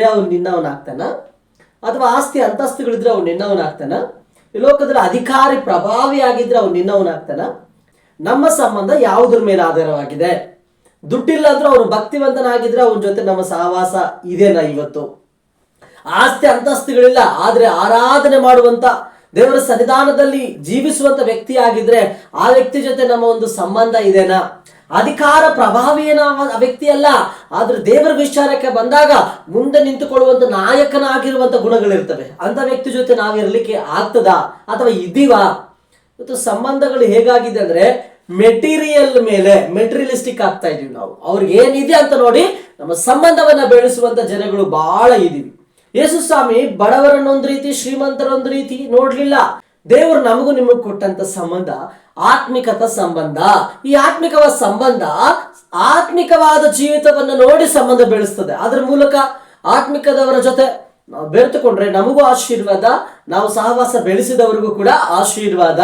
ಇದ್ರೆ ಅವ್ನು ನಿನ್ನವನಾಗ್ತಾನ ಅಥವಾ ಆಸ್ತಿ ಅಂತಸ್ತುಗಳಿದ್ರೆ ಅವ್ನು ನಿನ್ನವನಾಗ್ತಾನ ಈ ಲೋಕದಲ್ಲಿ ಅಧಿಕಾರಿ ಪ್ರಭಾವಿ ಆಗಿದ್ರೆ ಅವ್ನು ನಿನ್ನವನಾಗ್ತಾನ ನಮ್ಮ ಸಂಬಂಧ ಯಾವುದ್ರ ಮೇಲೆ ಆಧಾರವಾಗಿದೆ? ದುಡ್ಡಿಲ್ಲ ಅಂದ್ರೆ ಅವನು ಭಕ್ತಿವಂತನಾಗಿದ್ರೆ ಅವನ ಜೊತೆ ನಮ್ಮ ಸಹವಾಸ ಇದೇನಾ ಇವತ್ತು? ಆಸ್ತಿ ಅಂತಸ್ತುಗಳಿಲ್ಲ, ಆದ್ರೆ ಆರಾಧನೆ ಮಾಡುವಂತ ದೇವರ ಸನ್ನಿಧಾನದಲ್ಲಿ ಜೀವಿಸುವಂತ ವ್ಯಕ್ತಿ ಆಗಿದ್ರೆ ಆ ವ್ಯಕ್ತಿ ಜೊತೆ ನಮ್ಮ ಒಂದು ಸಂಬಂಧ ಇದೆನಾ? ಅಧಿಕಾರ ಪ್ರಭಾವಿ ವ್ಯಕ್ತಿಯಲ್ಲ. ಆದ್ರೆ ದೇವರ ವಿಚಾರಕ್ಕೆ ಬಂದಾಗ ಮುಂದೆ ನಿಂತುಕೊಳ್ಳುವಂತ ನಾಯಕನಾಗಿರುವಂತ ಗುಣಗಳಿರ್ತವೆ. ಅಂತ ವ್ಯಕ್ತಿ ಜೊತೆ ನಾವಿರ್ಲಿಕ್ಕೆ ಆಗ್ತದಾ? ಅಥವಾ ಇದ್ದೀವಾ? ಮತ್ತು ಸಂಬಂಧಗಳು ಹೇಗಾಗಿದೆ ಅಂದ್ರೆ ಮೆಟೀರಿಯಲ್ ಮೇಲೆ ಮೆಟೀರಿಯಲಿಸ್ಟಿಕ್ ಆಗ್ತಾ ಇದೀವಿ ನಾವು. ಅವ್ರಿಗೆ ಏನಿದೆ ಅಂತ ನೋಡಿ ನಮ್ಮ ಸಂಬಂಧವನ್ನ ಬೆಳೆಸುವಂತ ಜನಗಳು ಬಹಳ ಇದೀವಿ ಯೇಸುಸ್ವಾಮಿ ಬಡವರನ್ನೊಂದು ರೀತಿ ಶ್ರೀಮಂತರೊಂದು ರೀತಿ ನೋಡ್ಲಿಲ್ಲ. ದೇವರು ನಮಗೂ ನಿಮಗೆ ಕೊಟ್ಟಂತ ಸಂಬಂಧ, ಆತ್ಮಿಕತ ಸಂಬಂಧ. ಈ ಆತ್ಮಿಕವಾದ ಸಂಬಂಧ, ಆತ್ಮಿಕವಾದ ಜೀವಿತವನ್ನು ನೋಡಿ ಸಂಬಂಧ ಬೆಳೆಸ್ತದೆ. ಅದ್ರ ಮೂಲಕ ಆತ್ಮಿಕದವರ ಜೊತೆ ನಾವು ಬೆರೆತುಕೊಂಡ್ರೆ ನಮಗೂ ಆಶೀರ್ವಾದ, ನಾವು ಸಹವಾಸ ಬೆಳೆಸಿದವರಿಗೂ ಕೂಡ ಆಶೀರ್ವಾದ.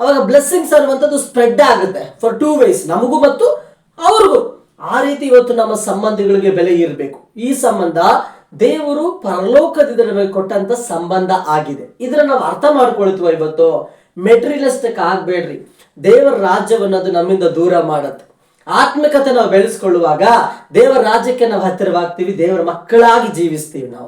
ಅವಾಗ ಬ್ಲೆಸ್ಸಿಂಗ್ಸ್ ಅನ್ನುವಂಥದ್ದು ಸ್ಪ್ರೆಡ್ ಆಗುತ್ತೆ ಫಾರ್ ಟೂ ವೇಸ್ ನಮಗೂ ಮತ್ತು ಅವ್ರಿಗೂ. ಆ ರೀತಿ ಇವತ್ತು ನಮ್ಮ ಸಂಬಂಧಗಳಿಗೆ ಬೆಲೆ ಇರಬೇಕು ಈ ಸಂಬಂಧ ದೇವರು ಪರಲೋಕದಿಂದ ಕೊಟ್ಟಂತ ಸಂಬಂಧ ಆಗಿದೆ. ಇದನ್ನ ನಾವು ಅರ್ಥ ಮಾಡ್ಕೊಳ್ತೀವ ಇವತ್ತು? ಮೆಟೀರಿಯಲಿಸ್ಟಿಕ್ ಆಗ್ಬೇಡ್ರಿ. ದೇವರ ರಾಜ್ಯವನ್ನು ಅದು ನಮ್ಮಿಂದ ದೂರ ಮಾಡುತ್ತೆ. ಆತ್ಮಿಕತೆ ನಾವು ಬೆಳೆಸ್ಕೊಳ್ಳುವಾಗ ದೇವರ ರಾಜ್ಯಕ್ಕೆ ನಾವು ಹತ್ತಿರವಾಗ್ತೀವಿ, ದೇವರ ಮಕ್ಕಳಾಗಿ ಜೀವಿಸ್ತೀವಿ ನಾವು.